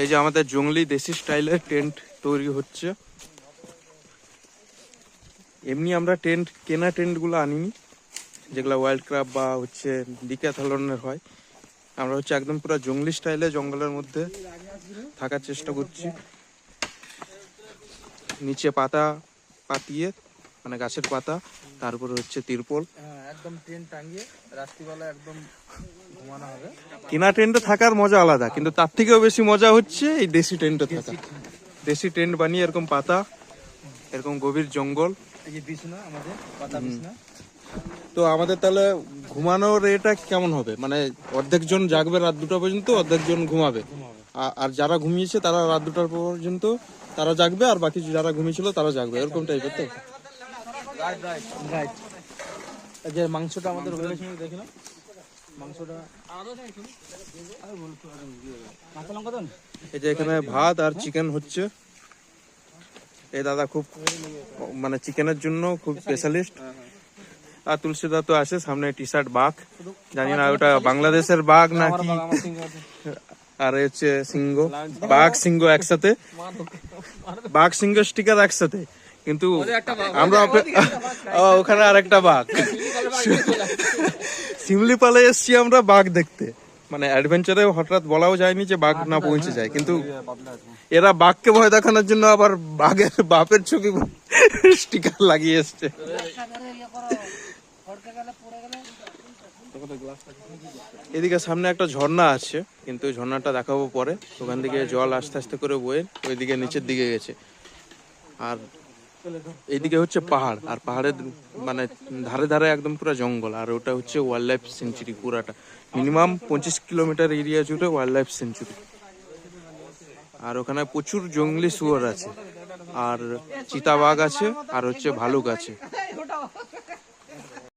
এই যে আমাদের জঙ্গলি দেশি স্টাইলের টেন্ট তৈরি হচ্ছে। এমনি আমরা টেন্ট, কেনা টেন্টগুলো আনিনি, যেগুলো ওয়াইল্ড ক্রাফট বা হচ্ছে ডিক্যাথলনের হয়। আমরা হচ্ছে একদম পুরো জঙ্গলি স্টাইলে জঙ্গলের মধ্যে থাকার চেষ্টা করছি। নিচে পাতা পাতিয়ে মানে গাছের পাতা, তারপরে হচ্ছে তিরপল। হ্যাঁ একদম ট্রেন টাঙ্গিয়ে রাত্রিবেলা একদম কেনা টেন্টে থাকার মজা আলাদা কিন্তু তার থেকেও বেশি মজা হচ্ছে এই দেশি টেন্টে থাকা। দেশি টেন্ট। বানিয়ে এরকম পাতা এরকম গভীর জঙ্গল। তো আমাদের তাহলে ঘুমানোর এটা কেমন হবে? মানে অর্ধেক জন জাগবে রাত দুটা পর্যন্ত অর্ধেক জন ঘুমাবে। আর যারা ঘুমিয়েছে তারা রাত দুটার পর্যন্ত তারা জাগবে আর বাকি যারা ঘুমিয়েছিল তারা জাগবে। এরকম টাইপের তো? রাইট রাইট রাইট যে মাংসটা আমাদের দেখি না? এই যে এখানে ভাত আর চিকেন হচ্ছে। এই দাদা খুব মানে চিকেনের জন্য খুব স্পেশালিস্ট আর তুলসীদা তো আছে, সামনে টি শার্ট বাঘ। জানি না ওটা বাংলাদেশের বাঘ নাকি? আর হচ্ছে সিংহ। বাঘ, সিংহ একসাথে। বাঘ, সিংহ স্টিকার একসাথে। কিন্তু আমরা ওখানে আরেকটা বাঘ। শিমলিপালে এসছি আমরা বাঘ দেখতে। মানে অ্যাডভেঞ্চারে হঠাৎ বলাও যায়নি যে বাঘ না পৌঁছে যায়। কিন্তু এরা বাঘকে ভয় দেখানোর জন্য আবার বাঘের বাপের ছবি স্টিকার লাগিয়ে এসছে। এদিকে সামনে একটা ঝর্ণা আছে কিন্তু ঝর্ণাটা দেখাবো পরে। ওখান থেকে জল আস্তে আস্তে করে বয়ে ওইদিকে নিচের দিকে গেছে। আর এইদিকে হচ্ছে পাহাড়, আর পাহাড়ের মানে ধারে ধারে একদম পুরো জঙ্গল, আর ওটা হচ্ছে ওয়াইল্ড লাইফ সেঞ্চুরি পুরাটা। মিনিমাম পঁচিশ কিলোমিটার এরিয়া জুড়ে ওয়াইল্ড লাইফ সেঞ্চুরি আর ওখানে প্রচুর জঙ্গলি শুয়োর আছে, আর চিতাবাঘ আছে, আর হচ্ছে ভালুক আছে।